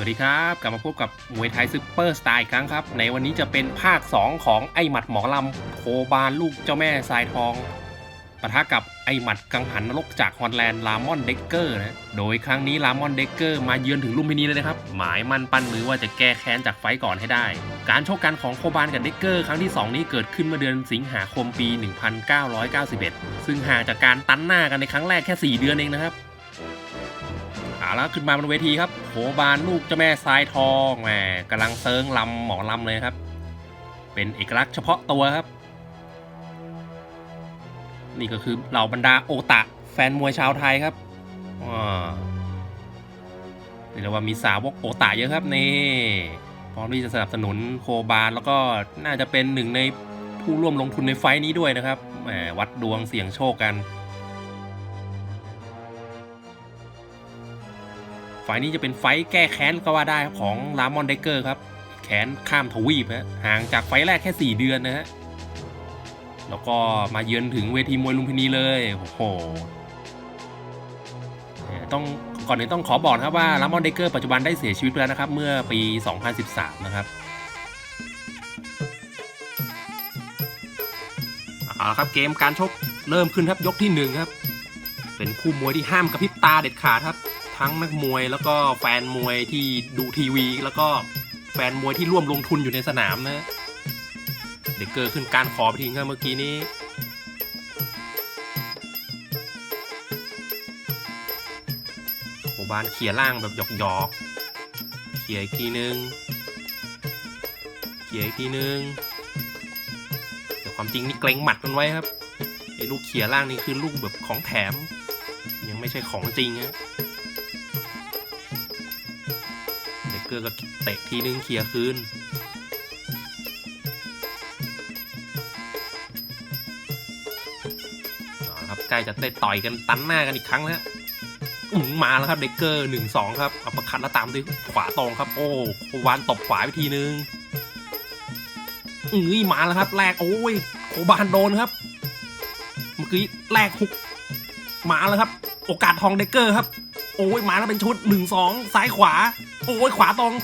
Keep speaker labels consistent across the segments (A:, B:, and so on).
A: วัสดีครับ กลับมาพบกับมวยไทยซุปเปอร์สไตล์อีกครั้งครับ ในวันนี้จะเป็นภาค 2 ของไอหมัดหมอลำโคบานลูกเจ้าแม่ทรายทองปะทะกับไอหมัดกังหันนรกจากฮอลแลนด์ลามอนเด็กเกอร์นะ โดยครั้งนี้ลามอนเด็กเกอร์มาเยือนถึงลุมพินีเลยนะครับ หมายมั่นปั้นมือว่าจะแก้แค้นจากไฟก่อนให้ได้ การชกกันของโคบานกับเด็กเกอร์ครั้งที่ 2 นี้เกิดขึ้นเมื่อเดือนสิงหาคมปี 1991 ซึ่งห่างจากการตันหน้ากันในครั้งแรกแค่ 4 เดือนเองนะครับ เอาละขึ้นมาบนเวทีครับโหบานลูกเจ้าแม่ทรายทองแหมกำลังเซิงลำหมอลำเลยครับ เป็นเอกลักษณ์เฉพาะตัวครับ นี่ก็คือเหล่าบรรดาโอตะแฟนมวยชาวไทยครับอ่าเรียกว่ามีสาวกโอตะเยอะครับนี่พร้อมที่จะสนับสนุนโคบานแล้วก็น่าจะเป็นหนึ่งในผู้ร่วมลงทุนในไฟท์นี้ด้วยนะครับแหมวัดดวงเสี่ยงโชคกัน ไฟนี้จะเป็นไฟแก้แค้นก็ว่าได้ครับของลามอนเดเกอร์ครับ แขนข้ามทวีปฮะห่างจากไฟแรกแค่ 4 เดือนนะฮะ แล้วก็มาเยือนถึงเวทีมวยลุมพินีเลย โอ้โหต้องก่อนอื่นต้องขอบอกนะครับว่าลามอนเดเกอร์ปัจจุบันได้เสียชีวิตไปแล้วนะครับ เมื่อปี 2013 นะครับเอาละครับเกมการชกเริ่มขึ้นครับยกที่หนึ่งครับ เป็นคู่มวยที่ห้ามกระพริบตาเด็ดขาดครับ ทั้งนักมวยแล้วก็แฟนมวยที่ดูทีวี แล้วก็แฟนมวยที่ร่วมลงทุนอยู่ในสนามนะเด็กเกิดขึ้นการขอไปทิ้งครับเมื่อกี้นี้ โอบานเขี่ยล่างแบบหยอกๆเขี่ยอีกทีนึงเขี่ยอีกทีนึงแต่ความจริงนี่เกรงหมัดมันไว้ครับไอ้ลูกเขี่ยล่างนี่คือลูกแบบของแถม ยังไม่ใช่ของจริงฮะ กเกอร์ก็เตะทีนึงเคลียร์คืนเอาละครับใกล้จะเตะต่อยกันตันหน้ากันอีกครั้งแล้วอืมมาแล้วครับเด็กเกอร์หนึ่งสองครับเอาประคัดแล้วตามด้วยขวาตรงครับ โอ้วานตบขวาไปทีนึงอือมาแล้วครับแรกโอ้ยโคบานโดนครับ เมื่อกี้แรกฮุกมาแล้วครับ โอกาสทองเด็กเกอร์ครับ โอ้ยมาแล้วเป็นชุดหนึ่งสองซ้ายขวา โอ้ยขวาตรง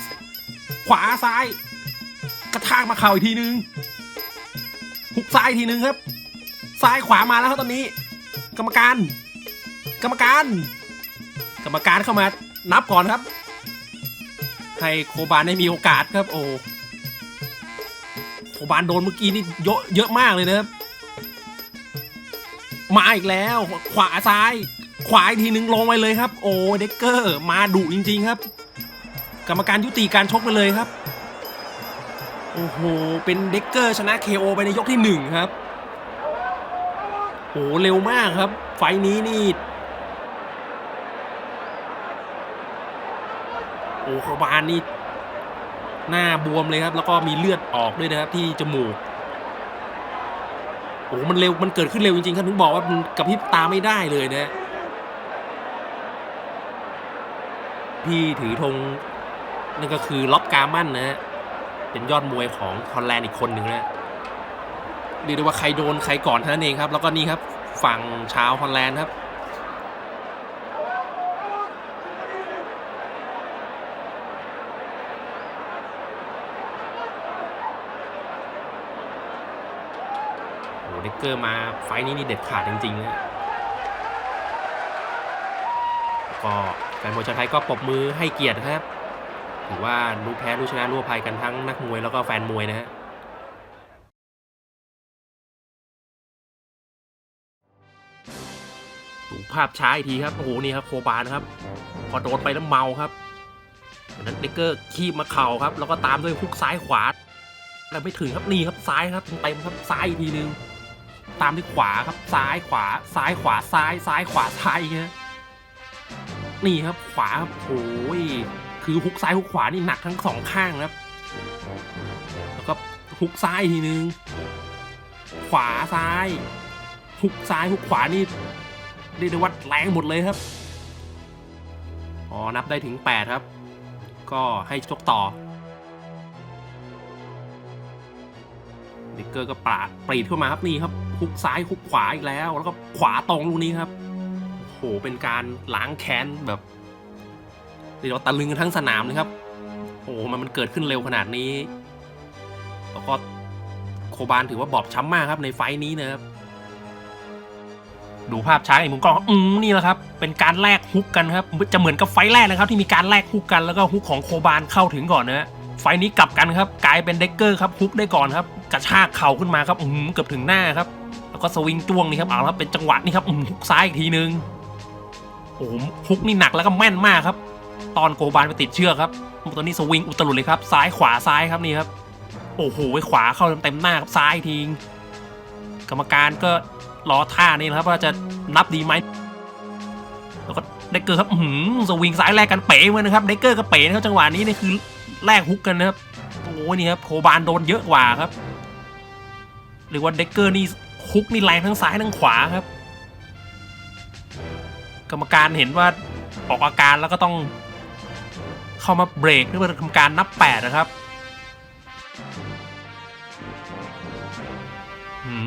A: ขวาซ้าย กระทากมาเข่าอีกทีนึงหุกซ้ายทีนึงครับ ซ้ายขวามาแล้วครับตอนนี้ กรรมการ กรรมการ กรรมการเข้ามานับก่อนครับ ให้โคบานได้มีโอกาสครับ โอ้โคบานโดนเมื่อกี้นี่เยอะเยอะมากเลยนะครับมาอีกแล้ว ขวาซ้าย ขวาอีกทีนึงลงไปเลยครับ โอ้เด็กเกอร์ มาดุจริง ๆ ครับ กรรมการยุติการชกไปเลยครับ โอ้โห เป็นเด็กเกอร์ชนะ KO ไปในยกที่หนึ่งครับโอ้เร็วมากครับ ไฟนี้นี่ โอ้ขบานนี่ หน้าบวมเลยครับ แล้วก็มีเลือดออกด้วยนะครับที่จมูกโอ้มันเร็ว มันเกิดขึ้นเร็วจริงๆครับถึงบอกว่ามันกระพริบตาไม่ได้เลยนะ พี่ถือธง นั่นก็คือล็อกกามันนะฮะเป็นยอดมวยของฮอลแลนด์อีกคนหนึ่งนะเรียกได้ว่าใครโดนใครก่อนเท่านั้นเองครับ แล้วก็นี่ครับฝั่งชาวฮอลแลนด์ครับโอ้โหเด็กเกอร์มาไฟล์นี้นี่เด็ดขาดจริงๆนะก็แฟนมวยชาวไทยก็ปรบมือให้เกียรตินะครับ ถือว่ารู้แพ้รู้ชนะรู้ภัยกันทั้งนักมวยแล้วก็แฟนมวยนะฮะดูภาพช้าอีกทีครับ โอ้โห นี่ครับโคบานครับ พอโดนไปแล้วเมาครับนั้นเดกเกอร์คีบมาเข่าครับ แล้วก็ตามด้วยฮุกซ้ายขวาแต่ไม่ถึงครับนี่ครับซ้ายครับเต็มครับซ้ายอีกทีนึงตามด้วยขวาครับซ้ายขวาซ้ายขวาซ้ายซ้ายขวาซ้ายฮะนี่ครับขวาครับโอ้ย คือฮุกซ้ายฮุกขวานี่หนักทั้งสองข้างนะครับ แล้วก็ฮุกซ้ายทีนึง ขวาซ้ายฮุกซ้ายฮุกขวานี่เรียกได้ว่าแรงหมดเลยครับ อ๋อ นับได้ถึง 8 ครับ ก็ให้ชกต่อดิกเกอร์ก็ปาดปรีดเข้ามาครับนี่ครับฮุกซ้ายฮุกขวาอีกแล้ว แล้วก็ขวาตรงลูกนี้ครับโอ้โหเป็นการล้างแค้นแบบ เรียกว่าตะลึงกันทั้งสนามเลยครับโอ้โหมันมันเกิดขึ้นเร็วขนาดนี้แล้วก็โคบานถือว่าบอบช้ำมากครับในไฟนี้นะครับดูภาพช้าอีกมุมกล้องอืมนี่แหละครับ เป็นการแลกฮุกกันครับ จะเหมือนกับไฟแรกนะครับ ที่มีการแลกฮุกกันแล้วก็ฮุกของโคบานเข้าถึงก่อนนะฮะไฟนี้กลับกันครับ กลายเป็นเด็กเกอร์ครับฮุกได้ก่อนครับ กระชากเข่าขึ้นมาครับอืมเกือบถึงหน้าครับ แล้วก็สวิงจ้วงนี่ครับเอาละครับเป็นจังหวะนี่ครับอืมฮุกซ้ายอีกทีนึงโอ้โหฮุกนี่หนักแล้วก็แม่นมากครับ ตอนโกบานไปติดเชือกครับตัวนี้สวิงอุตลุดเลยครับ ซ้ายขวาซ้ายครับนี่ครับโอ้โหขวาเข้าเต็มหน้าครับซ้ายอีกทีกรรมการก็รอท่านี่นะครับว่าจะนับดีไหมแล้วก็เด็กเกอร์ครับหือสวิงซ้ายแรกกันเป๋เลยนะครับเด็กเกอร์ก็เป๋นะครับจังหวะนี้นี่คือแลกฮุกกันนะครับโอ้นี่ครับโคบานโดนเยอะกว่าครับหรือว่าเด็กเกอร์นี่ฮุกนี่แรงทั้งซ้ายทั้งขวาครับ กรรมการเห็นว่าออกอาการแล้วก็ต้อง เข้ามาเบรกเพื่อทำการนับแปดนะครับ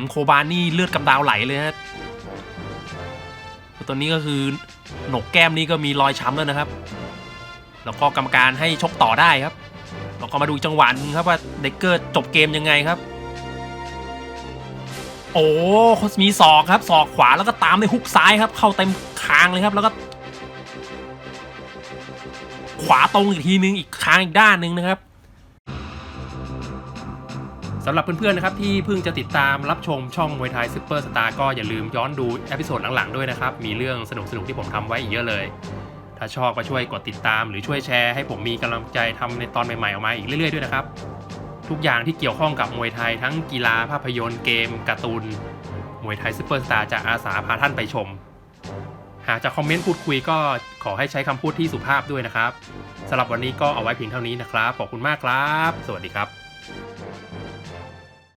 A: โคบานนี่เลือดกำดาวไหลเลยฮะตัวนี้ก็คือหนกแก้มนี่ก็มีรอยช้ำแล้วนะครับ แล้วก็กรรมการให้ชกต่อได้ครับเราก็มาดูจังหวะนึงครับว่าเด็กเกอร์จบเกมยังไงครับ โอ้มีศอกครับศอกขวาแล้วก็ตามด้วยฮุกซ้ายครับ เข้าเต็มคางเลยครับ แล้วก็ ขวาตรงอีกทีนึงอีกคางอีกด้านนึงนะครับสำหรับเพื่อนๆนะครับที่เพิ่งจะติดตามรับชมช่องมวยไทยซูเปอร์สตาร์ก็อย่าลืมย้อนดูเอพิโซดหลังๆด้วยนะครับ มีเรื่องสนุกๆที่ผมทำไว้อีกเยอะเลย ถ้าชอบก็ช่วยกดติดตามหรือช่วยแชร์ให้ผมมีกำลังใจทำในตอนใหม่ๆออกมาอีกเรื่อยๆด้วยนะครับ ทุกอย่างที่เกี่ยวข้องกับมวยไทยทั้งกีฬาภาพยนตร์เกมการ์ตูนมวยไทยซูเปอร์สตาร์จะอาสาพาท่านไปชมากจะคอมเมนต์พูดคุยก็ขอให้ใช้คำพูดที่สุภาพด้วยนะครับสำหรับวันนี้ก็เอาไว้เพียงเท่านี้นะครับ ขอบคุณมากครับ สวัสดีครับ